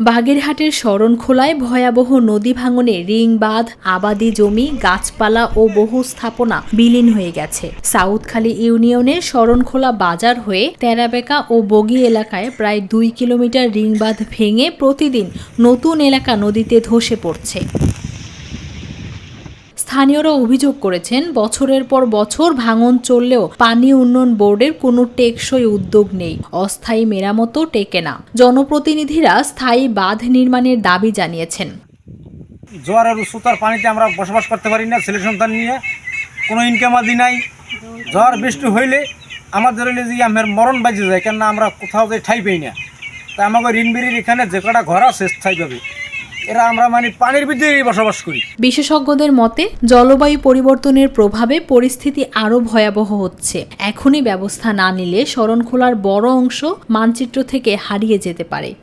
বাগেরহাটের শরণখোলায় ভয়াবহ নদী ভাঙনে রিং বাঁধ, আবাদি জমি, গাছপালা ও বহু স্থাপনা বিলীন হয়ে গেছে। সাউথখালী ইউনিয়নের শরণখোলা বাজার হয়ে তেরাবেকা ও বগি এলাকায় প্রায় দুই কিলোমিটার রিং বাঁধ ভেঙে প্রতিদিন নতুন এলাকা নদীতে ধসে পড়ছে। স্থানীয়রা অভিযোগ করেছেন, বছরের পর বছর ভাঙন চললেও পানি উন্নয়ন বোর্ডের কোনো টেকসই উদ্যোগ নেই, অস্থায়ী মেরামতও টেকে না। জনপ্রতিনিধিরা স্থায়ী বাঁধ নির্মাণের দাবি জানিয়েছেন। জোয়ারের উচ্চতার পানিতে আমরা বসবাস করতে পারি না, ছেলে সন্তান নিয়ে। কোনো ইনকাম আদি নাই। ঝড়, বৃষ্টি হইলে আমাদের হইলে যে আমার মরণ বাজে যায়, কেননা আমরা কোথাও যে ঠাই পাই না। তা আমাকে ঋণবিড়ির এখানে যে কটা ঘর আছে, স্থায়ীভাবে। এরা আমরা মানে পানির ভিতরেই বসবাস করি। বিশেষজ্ঞদের মতে, জলবায়ু পরিবর্তনের প্রভাবে পরিস্থিতি আরও ভয়াবহ হচ্ছে। এখনই ব্যবস্থা না নিলে শরণখোলার বড় অংশ মানচিত্র থেকে হারিয়ে যেতে পারে।